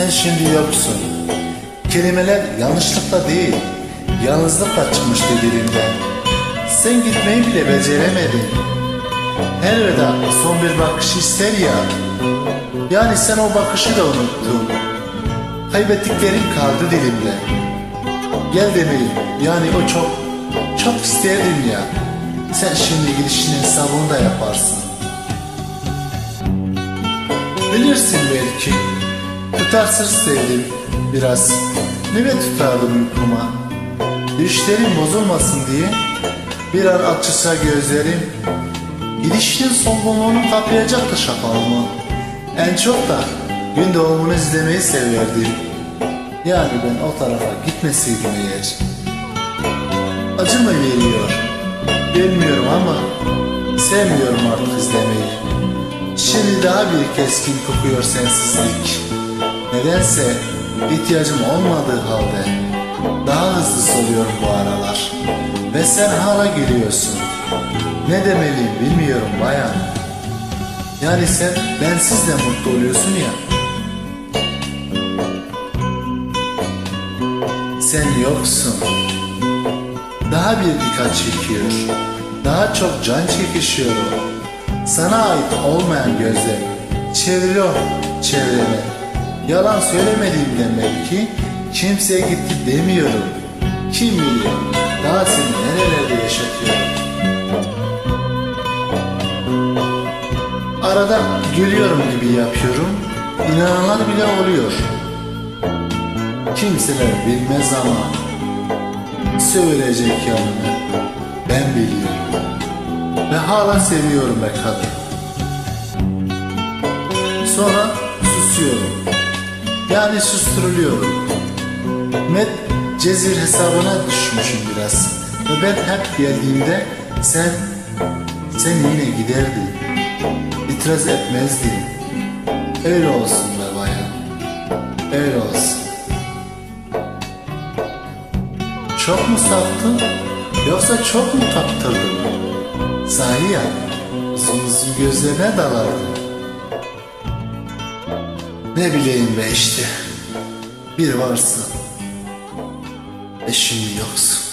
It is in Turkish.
Sen şimdi yoksun. Kelimeler yanlışlıkla değil, yalnızlıkla çıkmıştı dilimden. Sen gitmeyi bile beceremedin. Her veda son bir bakış ister ya. Yani sen o bakışı da unuttun. Kaybettiklerin kaldı dilimde. Gel demeliyim. Yani o çok, çok isterdim ya. Sen şimdi gidişinin hesabını da yaparsın. Bilirsin belki. Tutarsız sevdim biraz. Nöbet tutardım uykuma. Düşlerim bozulmasın diye bir an açılsa gözlerim. Gidişinin solgunluğunu kaplayacaktı şafağımı. En çok da gün doğumunu izlemeyi severdim. Yani ben o tarafa gitmeseydim eğer. Acı mı veriyor? Bilmiyorum ama sevmiyorum artık izlemeyi. Şimdi daha bir keskin kokuyor sensizlik. Nedense ihtiyacım olmadığı halde daha hızlı soluyorum bu aralar. Ve sen hala gülüyorsun. Ne demeliyim bilmiyorum bayan. Yani sen bensiz de mutlu oluyorsun ya. Sen yoksun. Daha bir dikkat çekiyor. Daha çok can çekişiyor o. Sana ait olmayan gözler çeviriyor çevreme. Yalan söylemediğimden belki kimseye gitti demiyorum. Kim bilir daha seni nerelerde yaşatıyorum. Arada gülüyorum gibi yapıyorum. İnananlar bile oluyor. Kimseler bilmez ama söyleyecek yanını ben biliyorum. Ve hala seviyorum be kadın. Sonra susuyorum. Yani susturuluyorum. Met cezir hesabına düşmüşüm biraz. Ve ben hep geldiğimde sen, sen yine giderdin. İtiraz etmezdin. Öyle olsun be bayan. Öyle olsun. Çok mu sattın yoksa çok mu kaptırdın? Sahi ya uzun uzun gözlerine dalardın. Ne bileyim be işte. Bir varsın. E şimdi yoksun.